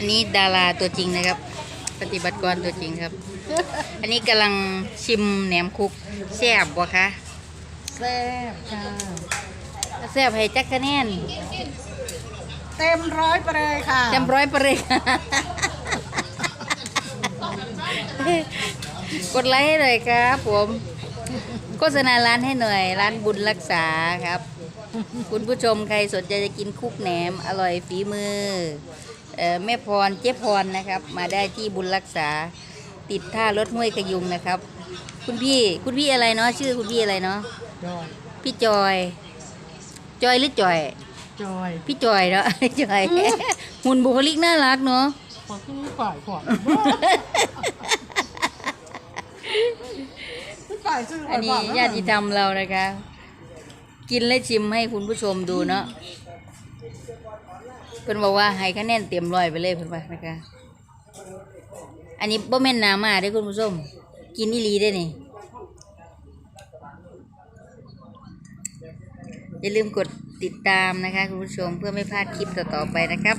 อันนี้ดาราตัวจริงนะครับ ปฏิบัติกรตัวจริงครับ อันนี้กำลังชิมแหนมคุกแซ่บบ่คะแซ่บค่ะแซ่บให้จักคะแนนเต็มร้อยไปเลยค่ะจำร้อยเปรย์กดไลค์ให้หน่อยครับผม โฆษณาร้านให้หน่อย ร้านบุญรักษาครับ คุณผู้ชมใครสนใจจะกินคุกแหนม อร่อยฝีมือเอ่อแม่พรเจ๊พรนะครับ มาได้ที่บุญรักษาติดท่ารถห้วยขยุงนะครับ คุณพี่คุณพี่อะไรเนาะชื่อคุณพี่อะไรเนาะจอยพี่จอย จอยหรือจอย จอย พี่จอยเนาะจอยหุ่นบุคลิกน่ารักเนาะขอขึ้นฝ่ายก่อนฝ่ายซื้ออันนี้ญาติธรรมเรานะคะ กินและชิมให้คุณผู้ชมดูเนาะเพิ่นบอกว่าให้คะแนนเต็มร้อยไปเลยเพิ่นว่านะคะ อันนี้บ่แม่นนามาเด้อคุณผู้ชม กินอีหลีได้นี่อย่าลืมกดติดตามนะคะคุณผู้ชมเพื่อไม่พลาดคลิปต่อๆไปนะครับ